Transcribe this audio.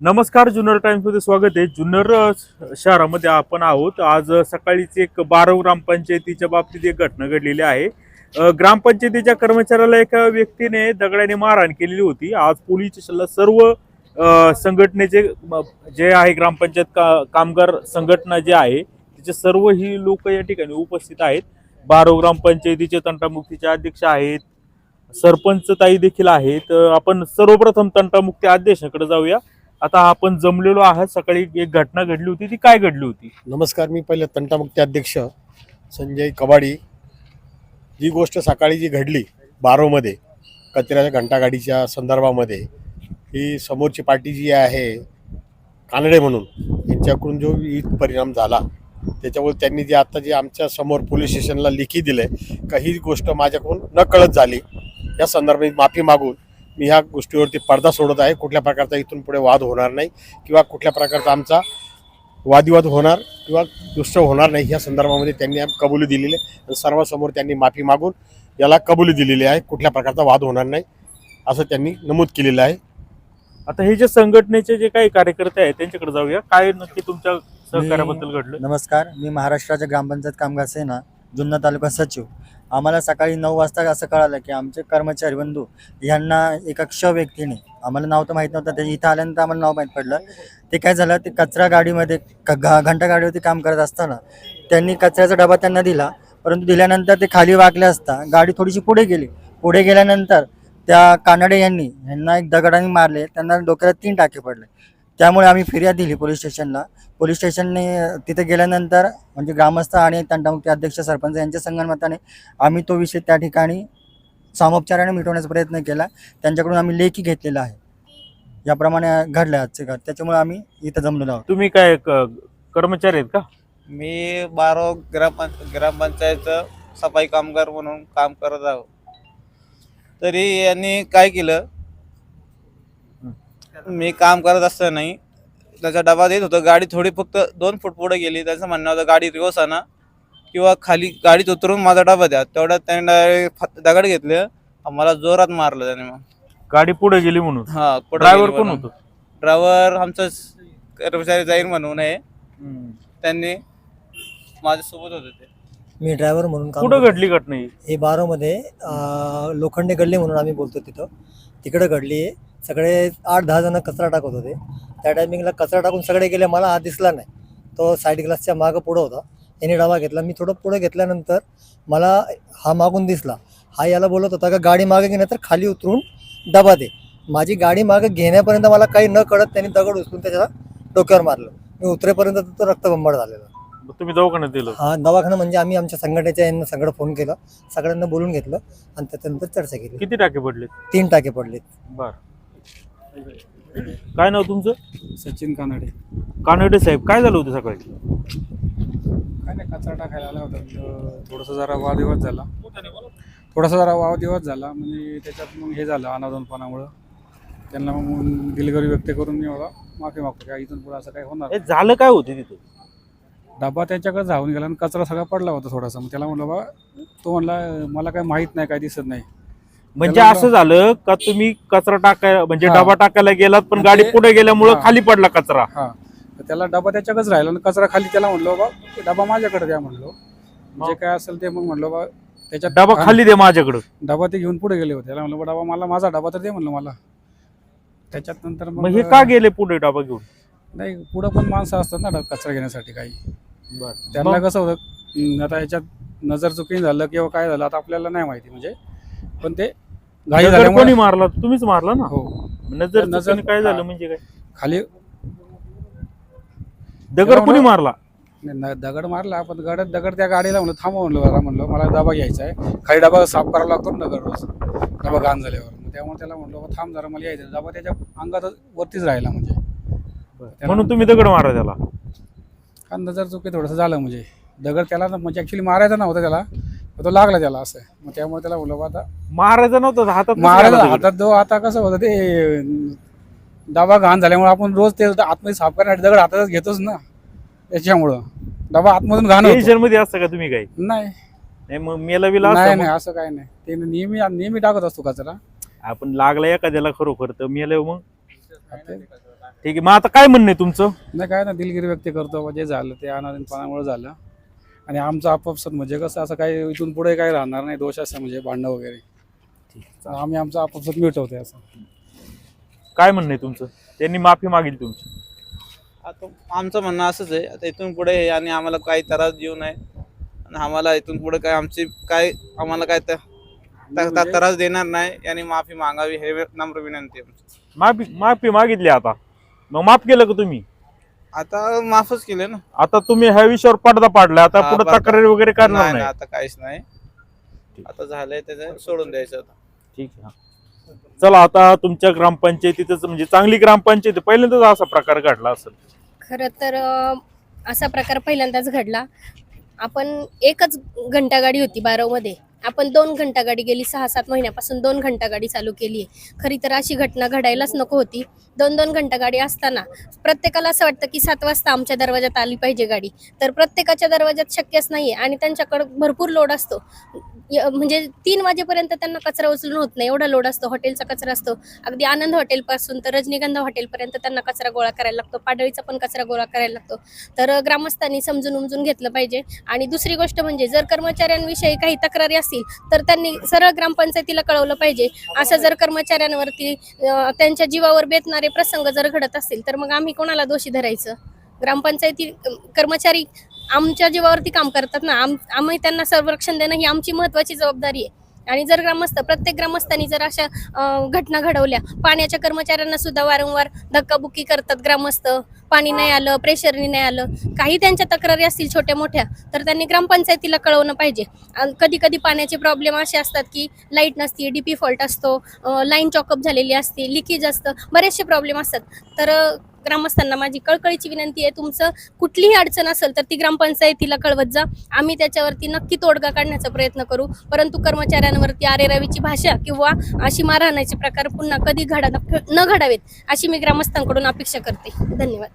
नमस्कार जुन्नर टाइम्समध्ये स्वागत आहे. जुन्नर शहरामध्ये आपण आहोत. आज सकाळीच एक बारव ग्रामपंचायतीच्या बाबतीत एक घटना घडलेली आहे. ग्रामपंचायतीच्या कर्मचाऱ्याला एका व्यक्तीने दगडाने मारहाण केलेली होती. आज पोलीस स्टेशनला सर्व संघटनेचे जे आहे ग्रामपंचायत का कामगार संघटना जे आहे तिचे सर्व ही लोक या ठिकाणी उपस्थित आहेत. बारव ग्रामपंचायतीचे तंटामुक्तीचे अध्यक्ष आहेत. सरपंच ताई देखील आहेत. आपण सर्वप्रथम तंटामुक्ती अध्यक्षाकडे जाऊया. आता आपण जमलेलो आहात सकाळी एक घटना घडली होती ती काय घडली होती? नमस्कार मी पहिले तंटामुक्ती अध्यक्ष संजय कबाडी. जी गोष्ट सकाळी जी घडली बारोमध्ये कचऱ्याच्या घंटागाडीच्या संदर्भामध्ये ही समोरची पार्टी जी आहे कानडे म्हणून यांच्याकडून जो विविध परिणाम झाला त्याच्यामुळे त्यांनी जे आता जे आमच्यासमोर पोलीस स्टेशनला लिखी दिलं आहे का ही गोष्ट माझ्याकडून नकळत झाली. या संदर्भात माफी मागून मी ह्या गोष्टीवरती पडदा सोडत आहे. कुठल्या प्रकारचा इथून पुढे वाद होणार नाही किंवा कुठल्या प्रकारचा आमचा वादिवाद होणार किंवा दुष्ट होणार नाही या संदर्भामध्ये त्यांनी कबुली दिलेली आहे. आणि सर्वांसमोर त्यांनी माफी मागून याला कबुली दिलेली आहे. कुठल्या प्रकारचा वाद होणार नाही असं त्यांनी नमूद केलेलं आहे. आता हे जे संघटनेचे जे काही कार्यकर्ते आहेत त्यांच्याकडे जाऊया. काय नक्की तुमच्या सहकार्याबद्दल घडलं? नमस्कार. मी महाराष्ट्राच्या ग्रामपंचायत कामगार सेना जुन्नर तालुका सचिव. आम्हाला सकाळी नऊ वाजता असं कळालं की आमचे कर्मचारी बंधू यांना एका क्ष व्यक्तीने आम्हाला नाव तर माहीत नव्हतं ते इथं आल्यानंतर आम्हाला नाव माहीत पडलं. ते काय झालं ते कचरा गाडीमध्ये क घंटा गाडीवरती काम करत असताना त्यांनी कचऱ्याचा डबा त्यांना दिला परंतु दिल्यानंतर ते खाली वागले असता गाडी थोडीशी पुढे गेली. पुढे गेल्यानंतर त्या कानडे यांनी यांना एक दगडाने मारले त्यांना डोक्याला तीन टाके पडले. त्यामुळे आम्ही फिर्याद दिली पोलीस स्टेशनला. पोलीस स्टेशनने तिथे गेल्यानंतर म्हणजे ग्रामस्थ आणि तंटामुक्ती अध्यक्ष सरपंच यांच्या संगनमताने आम्ही तो विषय त्या ठिकाणी सामोपचाराने मिटवण्याचा प्रयत्न केला. त्यांच्याकडून आम्ही लेखी घेतलेला आहे. याप्रमाणे घडलं आजचे घड. त्याच्यामुळे आम्ही इथं जमलेलो आहोत. तुम्ही काय क- कर्मचारी आहेत का? मी बारो ग्रामपं ग्रामपंचायत सफाई कामगार म्हणून काम करत आहो. तरी यांनी काय केलं? मी काम करत असताना त्याचा डबा देत होतो. गाडी थोडी फक्त दोन फूट पुढे गेली. त्याचं म्हणणं होतं गाडी रिवर्स आणा. किंवा खाली गाडीत उतरून माझा डबा द्या. तेवढ्यात त्याने फत- दगड घेतले. मला जोरात मारलं त्याने मग. गाडी पुढे गेली म्हणून? हा ड्रायव्हर कोण होतं? ड्रायव्हर आमचं कर्मचारी जाईल म्हणून आहे त्यांनी माझ्यासोबत होते ते. मी ड्रायव्हर म्हणून काम कुठं करतो. घडली घटना ही? हे बारोमध्ये अं, लोखंडे गल्ली म्हणून आम्ही बोलतो तिथं. तिकडं घडली आहे सगळे आठ दहा जण कचरा टाकत होते. त्या टायमिंगला कचरा टाकून सगळे गेले मला हा दिसला नाही. तो साईड ग्लासच्या मागं पुढं होता. याने डबा घेतला. मी थोडं पुढं घेतल्यानंतर मला हा मागून दिसला. हा याला बोलत होता का गाडी मागे घेण्या तर खाली उतरून डबा दे. माझी गाडी मागे घेण्यापर्यंत मला काही न कळत त्यांनी दगड उचलून त्याच्या डोक्यावर मारलं. मी उतरेपर्यंत तो रक्तबंबाळ झालेला. तुम्ही दवाखान्यात दिलं हा दवाखाना म्हणजे आम्ही आमच्या संघटनेच्या यांना सगळं फोन केलं. सगळ्यांना बोलून घेतलं आणि त्याच्यानंतर चर्चा केली. किती टाके पडले तीन टाके पडले बर. काय नाव तुमचं? सचिन कानडे. कानडे साहेब काय झालं होतं सकाळी? काय नाही कचरा टाकायला आला होता. तर थोडासा जरा वादविवाद झाला. थोडासा जरा वादविवाद झाला. म्हणजे त्याच्यात मग हे झालं अनादोनपणामुळं. त्यांना मग दिलगिरी व्यक्त करून मी मला माफी मागतो की इथून पुढे असं काही होणार हे झालं काय होतं तिथं? डबा त्याच्याकडे धावून गेला आणि कचरा सगळा पडला होता थोडासा. मग त्याला म्हणलं बा तो म्हणला मला काय माहीत नाही काय दिसत नाही. म्हणजे असं झालं का तुम्ही कचरा टाकाय म्हणजे हा. डबा टाकायला गेलात पण गाडी ते- पुढे गेल्यामुळे हा. खाली पडला कचरा. हां. तर त्याला डबा त्याच्याकडेच राहिला आणि कचरा खाली त्याला म्हणलो बा डबा माझ्याकडे द्या म्हणलो. जे काय असेल ते मग म्हणलो बा त्याच्यात डबा खाली दे माझ्याकडं. डबा ते घेऊन पुढे गेले होते. त्याला म्हणलं बा डबा मला माझा डबा तर दे म्हणलं मला. त्याच्यात नंतर मग हे का गेले पुढे डबा घेऊन? नाही पुढं पण माणसं असतात ना डब- कचरा घेण्यासाठी काही. त्यांना मग? कसं होतं हम्म, आता याच्यात नजर चुकीन झालं किंवा काय झालं आता आपल्याला नाही माहिती म्हणजे. पण ते घाई कोणी मारला? तुम्हीच मारला ना? हो. नजर नजर- चुकीने काय झालं हा. म्हणजे काय? खाली दगड कोणी मारला? न- दगड मारला पण दगड दगड त्या गाडीला म्हणलं थांबा म्हणलं जरा म्हणलं मला डबा घ्यायचा आहे. खाली डबा साफ करावा लागतो ना दगड रोज. डबा घाण झाल्यावर. मग त्यामुळे त्याला म्हणलं थांब जरा मला यायचं डबा त्याच्या अंगात वरतीच राहिला म्हणजे. म्हणून तुम्ही दगड मारा त्याला? हा नजर चुकी थोडंसं झालं म्हणजे. दगड त्याला ना- म्हणजे ऍक्च्युली मारायचा नव्हता त्याला. तो लागला त्याला असं. मग त्यामुळे त्याला बा आता मारायचं नव्हतं हातात कसं दगड? हातात जो आता कसं होतं ते डबा घाण झाल्यामुळे आपण रोज ते आतमध्ये साफ करण्यासाठी दगड हातातच घेतोच ना. त्याच्यामुळं डबा आतमधून घाण होतो. टेन्शनमध्ये असतं का तुम्ही काय नाही. नाही मग मेला बिला नाही. असं काय नाही. ते नेहमी नेहमी टाकत असतो कचरा आपण लागला एखाद्याला खरोखर तर मेलं मग? ते. ठीक आहे मग आता काय म्हणणं आहे तुमचं? नाही काय ना दिलगिरी व्यक्त करतो. बा, जे झालं ते अनाधीनपणामुळे झालं. आणि आमचं आपापसात म्हणजे कसं असं काही इथून पुढे काही राहणार नाही दोष असं म्हणजे भांडणं वगैरे. तर आम्ही आमचं आपापसात मिटवतोय असं. काय म्हणणं आहे तुमचं? त्यांनी माफी मागेल तुमची. आता आमचं म्हणणं असंच आहे आता इथून पुढे हे आणि आम्हाला काही त्रास देऊ नये. आणि आम्हाला इथून पुढे काय आमची काय आम्हाला काय त- त- त- त्रास देणार नाही यांनी माफी मागावी हे नम्र विनंती आहे आमची. माफी माफी मागितली आता. मग माफ केलं का तुम्ही? आता माफच केले ना. आता तुम्ही ह्या विषयावर पडदा पाडला आता हा, पुढे का. तक्रारी वगैरे करणार नाही नाही नाही, आता काहीच नाही. आता झालंय त्याचं सोडून द्यायचं आता. ठीक आहे हा. चला आता तुमच्या ग्रामपंचायतीतच म्हणजे चांगली ग्रामपंचायत आहे. पहिल्यांदाच असा प्रकार घडला असेल. खरं तर अ, असा प्रकार पहिल्यांदाच घडला. आपण एकच घंटागाडी होती बारावमध्ये आपण दोन घंटा गाडी गेली सहा सात महिन्यापासून दोन घंटा गाडी चालू केली आहे खरी तर अशी घटना घडायलाच नको होती. दोन दोन घंटा गाडी असताना प्रत्येकाला असं वाटतं की सात वाजता आमच्या दरवाजात आली पाहिजे गाडी. तर प्रत्येकाच्या दरवाजात शक्यच नाही आहे आणि त्यांच्याकडं भरपूर लोड असतो. य- म्हणजे तीन वाजेपर्यंत त्यांना कचरा उचलून होत नाही. एवढा लोड असतो. हॉटेलचा कचरा असतो. अगदी आनंद हॉटेलपासून तर रजनीगंधा हॉटेलपर्यंत त्यांना कचरा गोळा करायला लागतो. पाडळीचा पण कचरा गोळा करायला लागतो. तर ग्रामस्थांनी समजून उमजून घेतलं पाहिजे. आणि दुसरी गोष्ट म्हणजे जर कर्मचाऱ्यांविषयी काही तक्रारी असतील तर त्यांनी सरळ ग्रामपंचायतीला कळवलं पाहिजे. असं जर कर्मचाऱ्यांवरती त्यांच्या जीवावर बेतणारे प्रसंग जर घडत असतील तर मग आम्ही कोणाला दोषी धरायचं? ग्रामपंचायती कर्मचारी आमच्या जीवावरती काम करतात ना. आम आम्ही त्यांना संरक्षण देणं ही आमची महत्त्वाची जबाबदारी आहे. आणि जर ग्रामस्थ प्रत्येक ग्रामस्थांनी जर अशा घटना घडवल्या पाण्याच्या कर्मचाऱ्यांना सुद्धा वारंवार धक्काबुक्की करतात ग्रामस्थ. पाणी नाही आलं प्रेशरनी नाही आलं काही त्यांच्या तक्रारी असतील छोट्या मोठ्या तर त्यांनी ग्रामपंचायतीला कळवणं पाहिजे. कधी कधी पाण्याचे प्रॉब्लेम असे असतात की लाइट नसते डीपी फॉल्ट असतो लाईन चॉकअप झालेली असते लिकेज असतं बरेचसे प्रॉब्लेम असतात. तर ग्रामस्थांना माझी कळकळीची विनंती आहे. तुमचं कुठलीही अडचण असेल तर ती ग्रामपंचायतीला कळवत जा. आम्ही त्याच्यावरती नक्की तोडगा काढण्याचा प्रयत्न करू. परंतु कर्मचाऱ्यांवरती आरेरावीची भाषा किंवा अशी मारहाणाचे प्रकार पुन्हा कधी घडा न घडावेत अशी मी ग्रामस्थांकडून अपेक्षा करते. धन्यवाद.